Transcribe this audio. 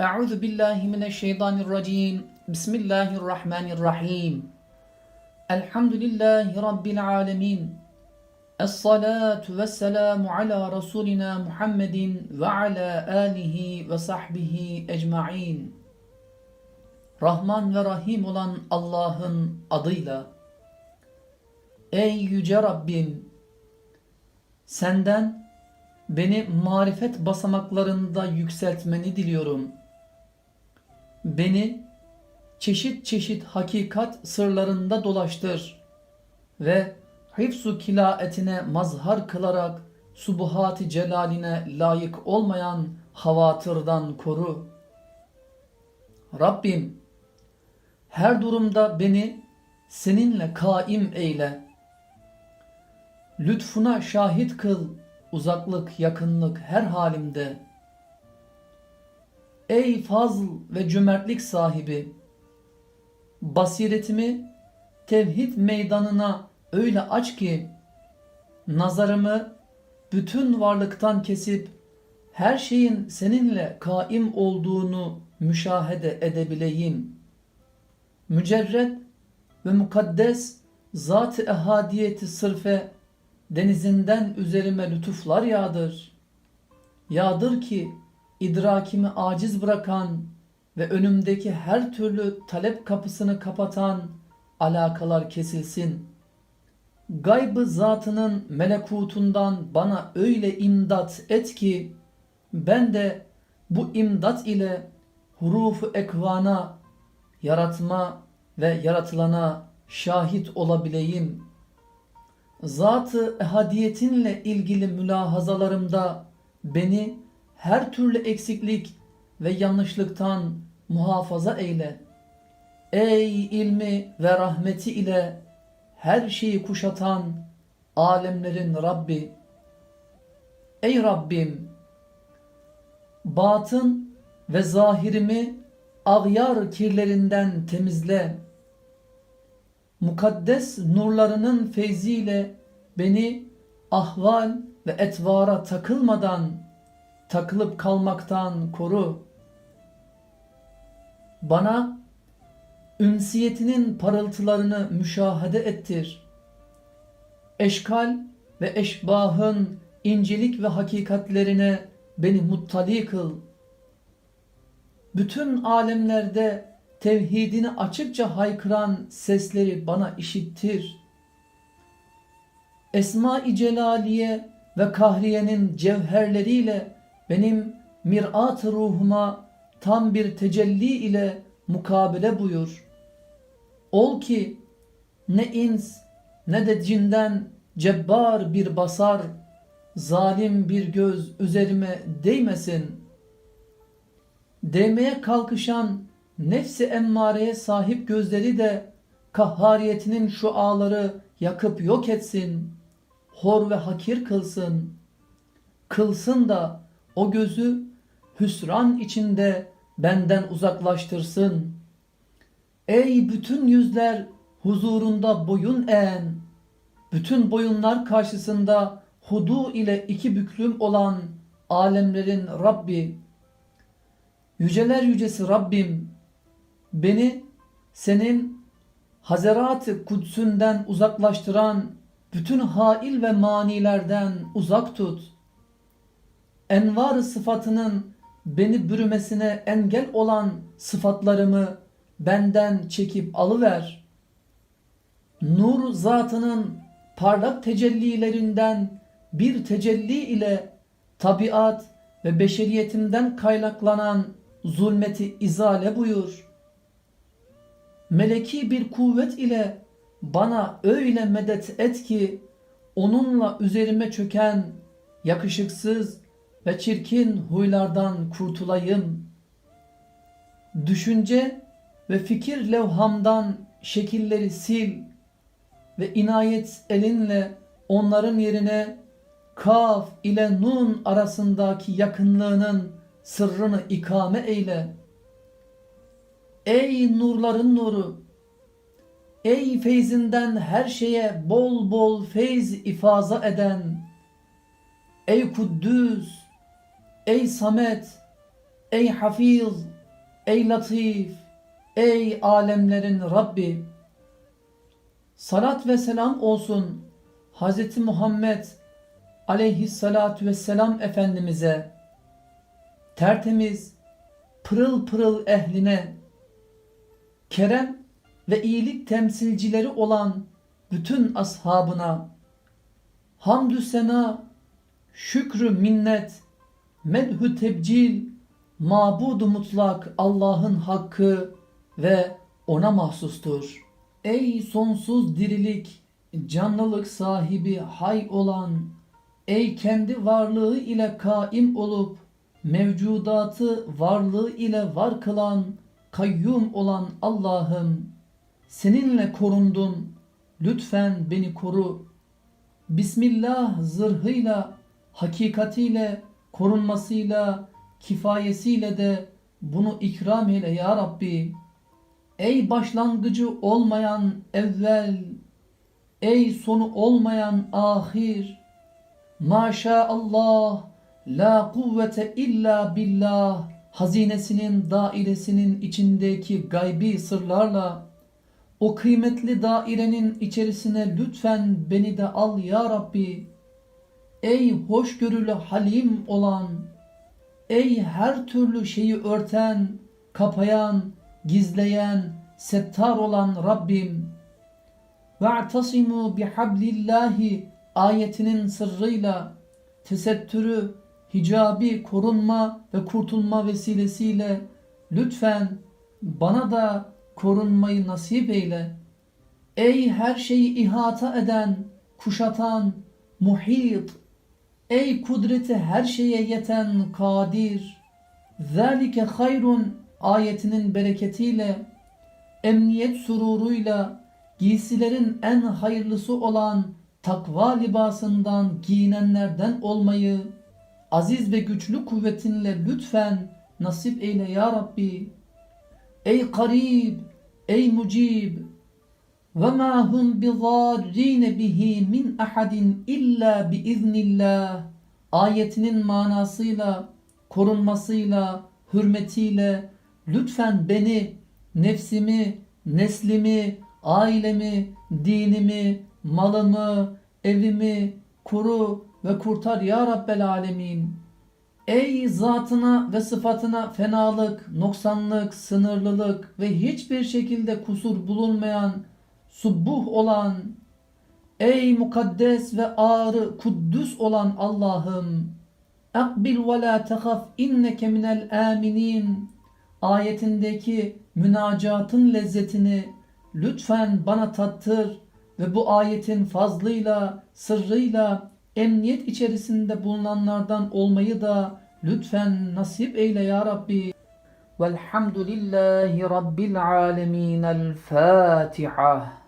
Euzu billahi mineşşeytanirracim. Bismillahirrahmanirrahim. Elhamdülillahi rabbil alamin. Es-salatu vesselamu ala rasulina Muhammedin ve ala alihi ve sahbihi ecmaîn. Rahman ve Rahim olan Allah'ın adıyla. Ey yüce Rabbim, senden beni marifet basamaklarında yükseltmeni diliyorum.'' Beni çeşit çeşit hakikat sırlarında dolaştır ve hifzu kilaetine mazhar kılarak subuhat-ı celaline layık olmayan havatırdan koru. Rabbim her durumda beni seninle kaim eyle. Lütfuna şahit kıl uzaklık, yakınlık her halimde. Ey fazl ve cömertlik sahibi, basiretimi tevhid meydanına öyle aç ki, nazarımı bütün varlıktan kesip, her şeyin seninle kaim olduğunu müşahede edebileyim. Mücerred ve mukaddes zat-ı ehadiyeti sırfe denizinden üzerime lütuflar yağdır. Yağdır ki idrakimi aciz bırakan ve önümdeki her türlü talep kapısını kapatan alakalar kesilsin. Gaybı zatının melekutundan bana öyle imdat et ki ben de bu imdat ile hurufu ekvana, yaratma ve yaratılana şahit olabileyim.'' Zatı ehadiyetinle ilgili mülahazalarımda beni her türlü eksiklik ve yanlışlıktan muhafaza eyle. Ey ilmi ve rahmeti ile her şeyi kuşatan alemlerin Rabbi. Ey Rabbim! Batın ve zahirimi ağyar kirlerinden temizle mukaddes nurlarının feyziyle beni ahval ve etvara takılmadan, takılıp kalmaktan koru. Bana ünsiyetinin parıltılarını müşahede ettir. Eşkal ve eşbahın incelik ve hakikatlerine beni muttali kıl. Bütün alemlerde tevhidini açıkça haykıran sesleri bana işittir. Esma-i Celaliye ve Kahriye'nin cevherleriyle benim mirat ruhuma tam bir tecelli ile mukabele buyur. Ol ki ne ins ne de cinden cebbar bir basar, zalim bir göz üzerime değmesin. Değmeye kalkışan nefsi emmareye sahip gözleri de kahhariyetinin şu ağları yakıp yok etsin. Hor ve hakir kılsın. Kılsın da o gözü hüsran içinde benden uzaklaştırsın. Ey bütün yüzler huzurunda boyun eğen, bütün boyunlar karşısında hudu ile iki büklüm olan alemlerin Rabbi, yüceler yücesi Rabbim, beni senin Hazerat-ı Kudsünden uzaklaştıran bütün hail ve manilerden uzak tut. Envar sıfatının beni bürümesine engel olan sıfatlarımı benden çekip alıver. Nur zatının parlak tecellilerinden bir tecelli ile tabiat ve beşeriyetimden kaynaklanan zulmeti izale buyur meleki bir kuvvet ile bana öyle medet et ki onunla üzerime çöken yakışıksız ve çirkin huylardan kurtulayım. Düşünce ve fikir levhamdan şekilleri sil ve inayet elinle onların yerine kaf ile nun arasındaki yakınlığının sırrını ikame eyle.'' Ey nurların nuru! Ey feyzinden her şeye bol bol feyz ifaza eden! Ey Kuddüs! Ey Samet! ey Hafiz, ey Latif, ey alemlerin Rabbi. Salat ve selam olsun Hz. Muhammed aleyhissalatu vesselam Efendimiz'e, tertemiz, pırıl pırıl ehline, kerem ve iyilik temsilcileri olan bütün ashabına, hamdü sena, şükrü minnet, medhü tebcil, mabudu mutlak Allah'ın hakkı ve ona mahsustur. Ey sonsuz dirilik, canlılık sahibi hay olan, ey kendi varlığı ile kaim olup, mevcudatı varlığı ile var kılan, kayyum olan Allah'ım, seninle korundum, lütfen beni koru. Bismillah zırhıyla, hakikatiyle, korunmasıyla, kifayesiyle de bunu ikram eyle ya Rabbi. Ey başlangıcı olmayan evvel, ey sonu olmayan ahir, maşallah, la kuvvete illa billah, hazinesinin dairesinin içindeki gaybi sırlarla, o kıymetli dairenin içerisine lütfen beni de al ya Rabbi. Ey hoşgörülü halim olan, ey her türlü şeyi örten, kapayan, gizleyen, settar olan Rabbim. Ve'tasimu bihablillahi ayetinin sırrıyla tesettürü, hicabi korunma ve kurtulma vesilesiyle lütfen bana da korunmayı nasip eyle. Ey her şeyi ihata eden, kuşatan, muhit, ey kudreti her şeye yeten kadir, zâlike hayrun ayetinin bereketiyle, emniyet sururuyla, giysilerin en hayırlısı olan takva libasından giyinenlerden olmayı, aziz ve güçlü kuvvetinle lütfen nasip eyle ya Rabbi. Ey karib, ey mucib, ve ma hum bizarrin bihi min ahadin illa bi iznillah ayetinin manasıyla, korunmasıyla, hürmetiyle lütfen beni, nefsimi, neslimi, ailemi, dinimi, malımı, evimi koru ve kurtar ya Rabbel Alemin. Ey zatına ve sıfatına fenalık, noksanlık, sınırlılık ve hiçbir şekilde kusur bulunmayan, subbuh olan, ey mukaddes ve ağrı, kuddüs olan Allah'ım, Akbil ve la tehaf inneke minel aminin ayetindeki münacatın lezzetini lütfen bana tattır ve bu ayetin fazlıyla, sırrıyla emniyet içerisinde bulunanlardan olmayı da lütfen nasip eyle ya Rabbi. Velhamdülillahi Rabbil alemin. El Fatiha.